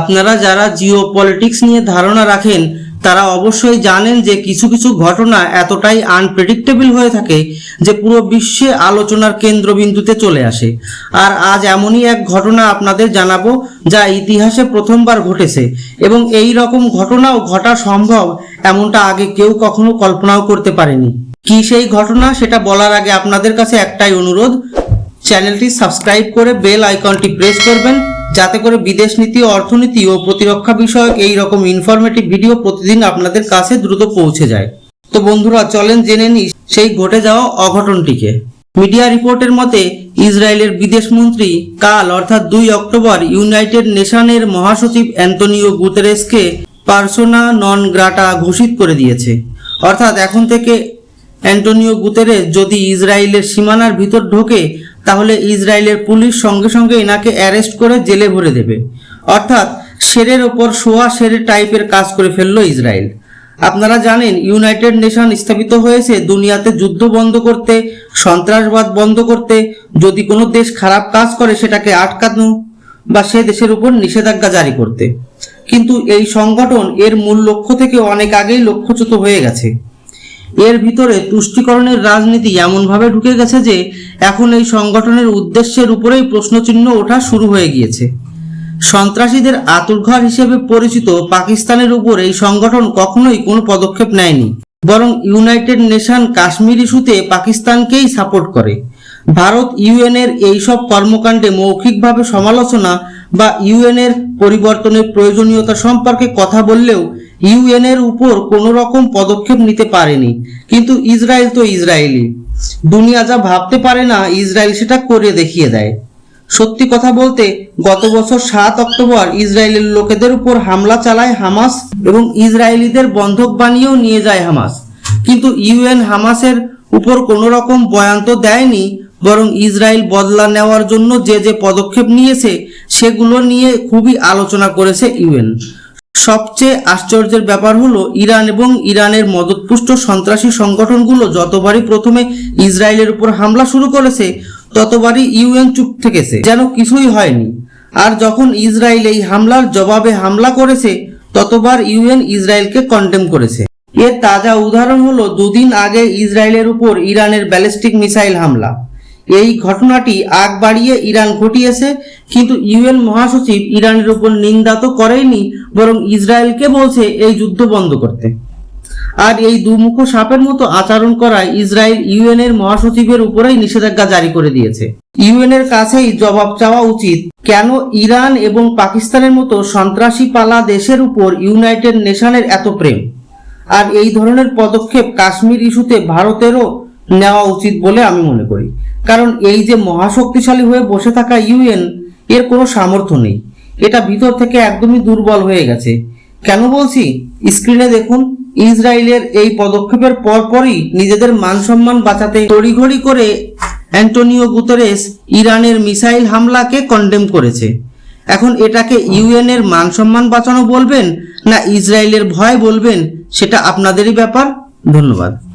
আপনারা যারা জিও পলিটিক্স নিয়ে ধারণা রাখেন, তারা অবশ্যই জানেন যে কিছু কিছু ঘটনা এতটাই আনপ্রেডিক্টেবল হয়ে থাকে যে পুরো বিশ্বে আলোচনার কেন্দ্রবিন্দুতে চলে আসে। আর আজ এমনই এক ঘটনা আপনাদের জানাব, যা ইতিহাসে প্রথমবার ঘটেছে এবং এই রকম ঘটনাও ঘটা সম্ভব এমনটা আগে কেউ কখনো কল্পনাও করতে পারেনি। কি সেই ঘটনা সেটা বলার আগে আপনাদের কাছে একটাই অনুরোধ, চ্যানেলটি সাবস্ক্রাইব করে বেল আইকনটি প্রেস করবেন যাতে করে বিদেশ নীতি অর্থনীতি ও প্রতিরক্ষা বিষয়ক এই রকম ইনফরমেটিভ ভিডিও প্রতিদিন আপনাদের কাছে দ্রুত পৌঁছে যায়। তো বন্ধুরা, চলেন জেনে নিই সেই ঘটে যাওয়া অঘটনটিকে। মিডিয়া রিপোর্টের মতে, ইসরায়েলের বিদেশ মন্ত্রী কাল, অর্থাৎ দুই অক্টোবর, ইউনাইটেড নেশনের মহাসচিব অ্যান্টনিও গুতেরেসকে পার্সোনা নন গ্রাটা ঘোষিত করে দিয়েছে। অর্থাৎ এখন থেকে অ্যান্টনিও গুতেরেস যদি ইসরায়েলের সীমানার ভিতর ঢোকে তাহলে ইসরায়েলের পুলিশ সঙ্গে সঙ্গে এনাকে অ্যারেস্ট করে জেলে ভরে দেবে। অর্থাৎ শেরের ওপর শোয়া শেরের টাইপের কাজ করে ফেলল ইসরায়েল। আপনারা জানেন, ইউনাইটেড নেশন স্থাপিত হয়েছে দুনিয়াতে যুদ্ধ বন্ধ করতে, সন্ত্রাসবাদ বন্ধ করতে। যদি কোনো দেশ খারাপ কাজ করে, সেটাকে আটকানো বা সে দেশের উপর নিষেধাজ্ঞা জারি করতে। কিন্তু এই সংগঠন এর মূল লক্ষ্য থেকে অনেক আগেই লক্ষ্যচ্যুত হয়ে গেছে। এর ভিতরে তুষ্টিকরণের রাজনীতি এমনভাবে ঢুকে গেছে যে এখন এই সংগঠনের উদ্দেশ্যের উপরেই প্রশ্নচিহ্ন ওঠা শুরু হয়ে গিয়েছে। সন্ত্রাসীদের আতুরঘর হিসেবে পরিচিত পাকিস্তানের উপর এই সংগঠন কখনোই কোনো পদক্ষেপ নেয়নি। বরং ইউনাইটেড নেশন কাশ্মীর ইস্যুতে পাকিস্তানকেই সাপোর্ট করে। ভারত ইউএনের এইসব কর্মকাণ্ডে মৌখিকভাবে সমালোচনা বা ইউএনের পরিবর্তনের প্রয়োজনীয়তা সম্পর্কে কথা বললেও ইউএনের উপর কোনো রকম পদক্ষেপ নিতে পারেনি। কিন্তু ইসরায়েল তো ইসরায়েলি দুনিয়া যা ভাবতে পারে না, ইসরায়েল সেটা করে দেখিয়ে দেয়। সত্যি কথা বলতে, গত বছর সাত অক্টোবর ইসরায়েলের লোকেদের উপর হামলা চালায় হামাস এবং ইসরায়েলিদের বন্ধক বানিয়েও নিয়ে যায় হামাস। কিন্তু ইউএন হামাসের উপর কোনো রকম বয়ান তো দেয়নি, বরং ইসরায়েল বদলা নেওয়ার জন্য যে যে পদক্ষেপ নিয়েছে, সেগুলো নিয়ে খুবই আলোচনা করেছে ইউএন সবচেয়ে আশ্চর্যের ব্যাপার হলো ইরান এবং ইরানের মদতপুষ্ট সন্ত্রাসী সংগঠনগুলো যতবারই প্রথমে ইসরায়েলের উপর হামলা শুরু করেছে, ততবারই ইউএন চুপ থেকেছে। যেন কিছুই হয়নি। আর যখন ইসরায়েল এই হামলার জবাবে হামলা করেছে, ততবার ইউএন ইসরায়েলকে কন্ডেম করেছে। এর তাজা উদাহরণ হলো দুদিন আগে ইসরায়েলের উপর ইরানের ব্যালিস্টিক মিসাইল হামলা। এই ঘটনাটি আগ বাড়িয়ে ইরান ঘটিয়েছে, কিন্তু ইউএন মহাসচিব ইরানের উপর নিন্দা তো করেনি বরং ইসরায়েলকে বলছে এই যুদ্ধ বন্ধ করতে। আর এই দুমুখো সাপের মতো আচরণ করায় ইসরায়েল ইউএন এর মহাসচিবের উপরেই নিষেধাজ্ঞা জারি করে দিয়েছে। ইউএন এর কাছেই জবাব চাওয়া উচিত, কেন ইরান এবং পাকিস্তানের মতো সন্ত্রাসী পালা দেশের উপর ইউনাইটেড নেশনের এত প্রেম? আর এই ধরনের পদক্ষেপ কাশ্মীর ইস্যুতে ভারতেরও নেওয়া উচিত বলে আমি মনে করি। কারণ এই যে মহাশক্তিশালী হয়ে বসে থাকা ইউএন, এর কোনো সামর্থ্য নেই। এটা ভিতর থেকে একদমই দুর্বল হয়ে গেছে। কেন বলছি? স্ক্রিনে দেখুন, ইসরায়েলের এই পদক্ষেপের পরপরই নিজেদের মান সম্মান বাঁচাতে তড়িঘড়ি করে অ্যান্টোনিও গুতেরেস ইরানের মিসাইল হামলাকে কন্ডেম করেছে। এখন এটাকে ইউএন এর মান সম্মান বাঁচানো বলবেন না ইসরায়েলের ভয় বলবেন, সেটা আপনাদেরই ব্যাপার। ধন্যবাদ।